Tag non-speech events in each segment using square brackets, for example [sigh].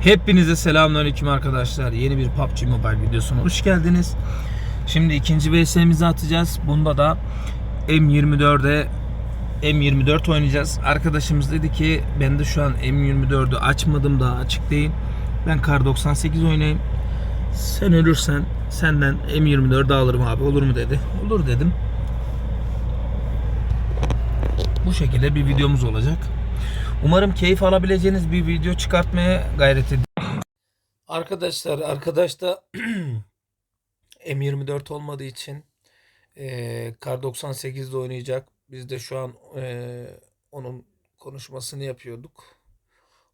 Hepinize selamünaleyküm arkadaşlar. Yeni bir PUBG Mobile videosuna hoş geldiniz. Şimdi ikinci VS'mizi atacağız. Bunda da M24'e M24 oynayacağız. Arkadaşımız dedi ki ben de şu an M24'ü açmadım daha açık değil. Ben Kar 98 oynayayım. Sen ölürsen senden M24'ü alırım abi olur mu dedi. Olur dedim. Bu şekilde bir videomuz olacak. Umarım keyif alabileceğiniz bir video çıkartmaya gayret edin. Arkadaşlar arkadaşta [clears throat] M24 olmadığı için eee Kar 98'de oynayacak. Biz de şu an eee, onun konuşmasını yapıyorduk.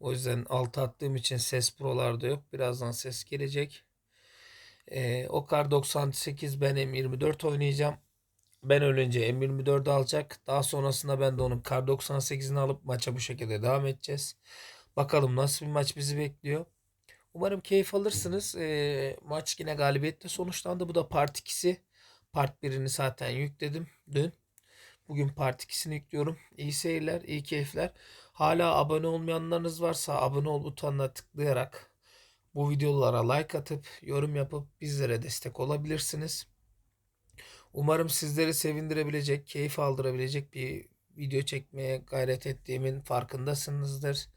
O yüzden altı attığım için ses buralarda yok. Birazdan ses gelecek. Eee, o Kar 98 ben M24 oynayacağım. Ben ölünce M24'ü alacak. Daha sonrasında ben de onun Kar 98'ini alıp maça bu şekilde devam edeceğiz. Bakalım nasıl bir maç bizi bekliyor. Umarım keyif alırsınız. Ee, maç yine galibiyetle sonuçlandı. Bu da part 2'si. Part 1'ini zaten yükledim dün. Bugün part 2'sini yüklüyorum. İyi seyirler, iyi keyifler. Hala abone olmayanlarınız varsa abone ol butonuna tıklayarak bu videolara like atıp yorum yapıp bizlere destek olabilirsiniz. Umarım sizleri sevindirebilecek, keyif aldırabilecek bir video çekmeye gayret ettiğimin farkındasınızdır.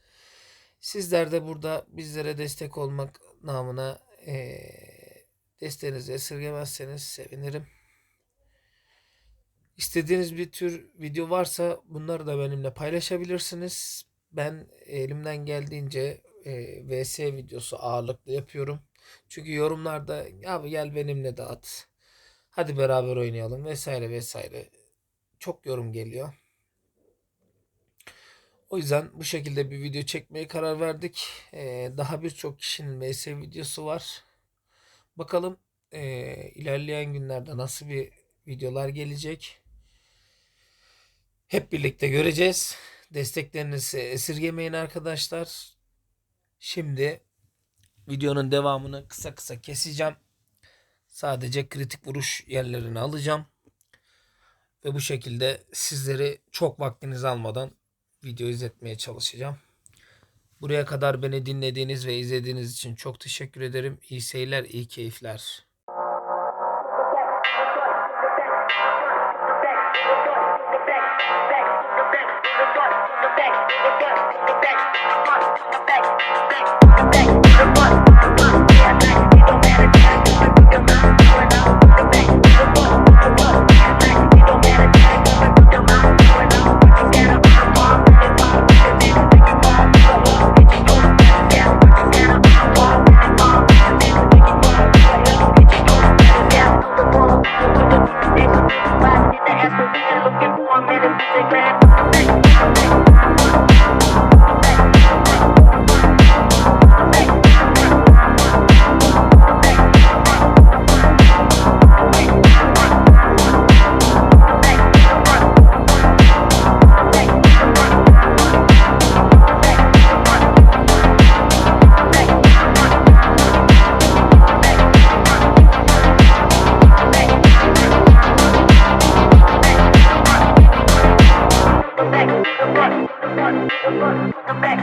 Sizler de burada bizlere destek olmak namına eee desteğinizi esirgemezseniz sevinirim. İstediğiniz bir tür video varsa bunları da benimle paylaşabilirsiniz. Ben elimden geldiğince eee, VS videosu ağırlıklı yapıyorum. Çünkü yorumlarda ya gel benimle at. Hadi beraber oynayalım vesaire vesaire. Çok yorum geliyor. O yüzden bu şekilde bir video çekmeye karar verdik. Ee, daha birçok kişinin VS videosu var. Bakalım ee, ilerleyen günlerde nasıl bir videolar gelecek. Hep birlikte göreceğiz. Desteklerinizi esirgemeyin arkadaşlar. Şimdi videonun devamını kısa kısa keseceğim. Sadece kritik vuruş yerlerini alacağım. Ve bu şekilde sizleri çok vaktinizi almadan video izletmeye çalışacağım. Buraya kadar beni dinlediğiniz ve izlediğiniz için çok teşekkür ederim. İyi seyirler, iyi keyifler. Get up on the wall, Instagram.